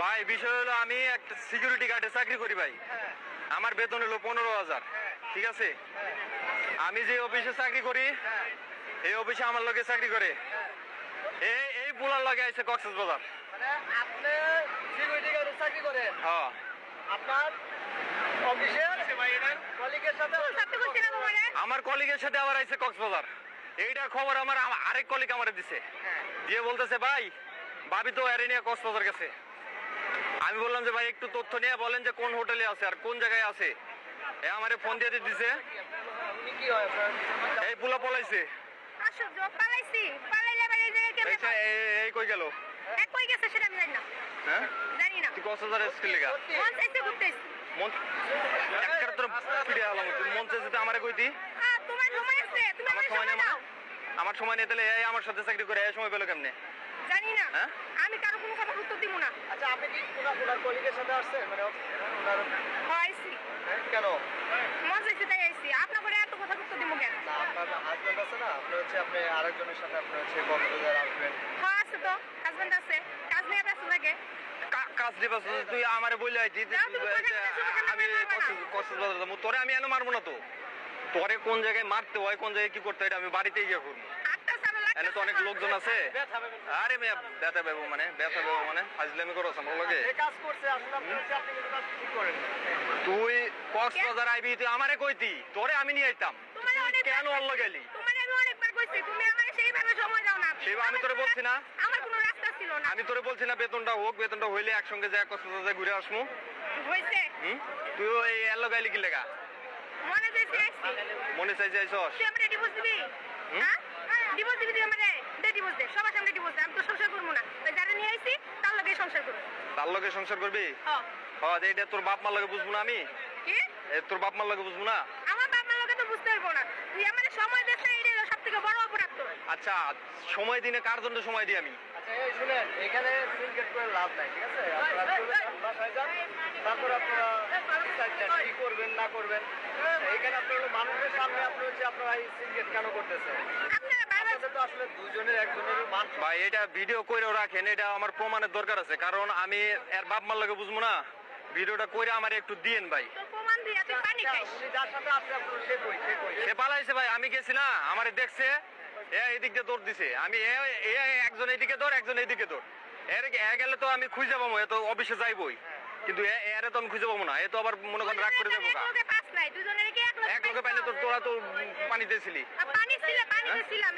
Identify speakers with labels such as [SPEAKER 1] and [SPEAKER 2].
[SPEAKER 1] ভাই বিষয় হলো আমি একটা সিকিউরিটি গার্ডে চাকরি করি ভাই। আমার বেতন হলো পনেরো হাজার ঠিক আছে? আমি যে অফিসে চাকরি করি এই অফিসে আমার লোকে চাকরি করে। এই এই পোলার লগে আছে কক্সেস বাজার।
[SPEAKER 2] মানে আপনি সিকিউরিটি গার্ডে চাকরি করেন?
[SPEAKER 1] হ্যাঁ।
[SPEAKER 2] আপনার
[SPEAKER 1] আমার কলিগের সাথে আবার আইছে কক্সবাজার। এইটা খবর আমার আরেক কলিগ আমার দিছে। দিয়ে বলতেছে ভাই ভাবি তো এর নিয়ে কক্সবাজার গেছে। আমি বললাম যে ভাই একটু তথ্য নিয়ে বলেন যে কোন হোটেলে আছে আর কোন জায়গায় আছে? এ আমারে ফোন দিয়ে দিছে।
[SPEAKER 2] হয়
[SPEAKER 1] এই পোলা পলাইছে।
[SPEAKER 3] পালাইছি। পালাইলে এবার এই জায়গায় কেমনে
[SPEAKER 1] এইটা এই- কই গেল?
[SPEAKER 3] কই গেছে সেটা আমি জানি না।
[SPEAKER 1] হ্যাঁ?
[SPEAKER 3] জানি না।
[SPEAKER 1] তুই কক্সবাজার এসেছিলি লেগা।
[SPEAKER 3] মন চাইছে ঘুরতে।
[SPEAKER 1] মন তোর পিড়ে আলাম তুই মন চাইছে তো আমারে কইতি
[SPEAKER 3] তোমার সময় আছে তুমি
[SPEAKER 1] আমার সময় নেই মানে? আমার সময় নেই তাহলে এই আমার সাথে চাকরি করে এই সময় পেল কেমনে?
[SPEAKER 3] জানি না।
[SPEAKER 1] হ্যাঁ?
[SPEAKER 3] আমি কারও কোনো কথা উত্তর দিব না।
[SPEAKER 2] আচ্ছা আপনি কি ওনার ওনার কলিগের সাথে আসছেন? মানে ওনার হ্যাঁ, কেন?
[SPEAKER 3] চাইছে তাই আইছি আপনার করে এত কথা উত্তর দিব কেন?
[SPEAKER 2] না আপনার হাজবেন্ড আছে না? আপনি হচ্ছে আপনি আরেকজনের সাথে আপনি হচ্ছে কক্সবাজার আসবেন।
[SPEAKER 3] হ্যাঁ আছে তো। হাজবেন্ড আছে। কাজ নিয়ে ব্যস্ত থাকে।
[SPEAKER 1] কাজ তুই আমারে বলে আইতি আমি কক্সবাজার যাব তোরে আমি এনে মারবো না তো। তোরে কোন জায়গায় মারতে হয় কোন জায়গায় কি করতে হয় আমি বাড়িতে গিয়ে করব। এনে তো অনেক লোকজন আছে। আরে মেয়ে ব্যথা পাবো মানে ব্যথা পাবো মানে ফাজলামি করো আমার লগে। তুই কক্সবাজার আইবি তুই আমারে কইতি তোরে আমি নিয়ে আইতাম। কেন অল্ল গেলি
[SPEAKER 3] আমি অনেকবার কইছি তুমি আমাকে সেইভাবে সময় দাও না।
[SPEAKER 1] সেইভাবে আমি তোরে বলছি না?
[SPEAKER 3] আমার কোনো রাস্তা ছিল না।
[SPEAKER 1] আমি তোরে বলছি না বেতনটা হোক বেতনটা হইলে একসঙ্গে যা কক্সবাজার যায় ঘুরে আসমু। তুই ওই এল্লো গাইলি কি লেগা?
[SPEAKER 3] মনে চাইছে
[SPEAKER 1] মনে চাইছে আইসস।
[SPEAKER 3] তুই আমারে? হ্যাঁ ডিভোর্স দিবি তুই আমারে দে ডিভোর্স দে সবার সামনে ডিভোর্স দে আমি তো সংসার করব না তাই যারা নিয়ে আইছি তার লগে সংসার করব
[SPEAKER 1] তার লগে সংসার করবি?
[SPEAKER 3] হ্যাঁ
[SPEAKER 1] হ্যাঁ এটা তোর বাপ মার লগে বুঝব না আমি।
[SPEAKER 3] কি?
[SPEAKER 1] তোর বাপ মার লগে বুঝব না?
[SPEAKER 3] আমার বাপ মার লগে তো বুঝতে পারব না। তুই আমারে সময় দিস না থেকে বড় অপরাধ তোর।
[SPEAKER 1] আচ্ছা সময় দিনে কার জন্য সময় দিই আমি?
[SPEAKER 2] আচ্ছা এই শুনেন এখানে সিনকেট করে লাভ নাই ঠিক আছে? আপনারা চলে যান, বাসায় যান। তারপর আপনারা কি করবেন না করবেন। এখানে আপনার মানুষের সামনে আপনি হচ্ছে আপনারা এই সিনকেট কেন করতেছেন? মান
[SPEAKER 1] ভাই এটা ভিডিও কইরেও রাখেন এটা আমার প্রমাণের দরকার আছে কারণ আমি এর বাপ মার লগে বুঝব না। ভিডিওটা কইরে আমার একটু দিয়েন ভাই।
[SPEAKER 2] আচ্ছা, সে
[SPEAKER 1] পালাইছে ভাই আমি গেছি না আমারে দেখছে এ এদিক দিয়ে দৌড় দিছে। আমি এ একজন এইদিকে দৌড় একজন এইদিকে দৌড়। এর এ গেলে তো আমি খুঁজে পাবো এ তো অফিসে যাইবই। কিন্তু এ এরে তো আমি খুঁজে পাবো না এ তো আবার মনে করেন রাগ করে যাব
[SPEAKER 3] এক লোকে পাস নাই দুজনের কি এক লোকে
[SPEAKER 1] পাইলে তো তোরা তো পানিতে ছিলি।
[SPEAKER 3] পানি পানিতে ছিলাম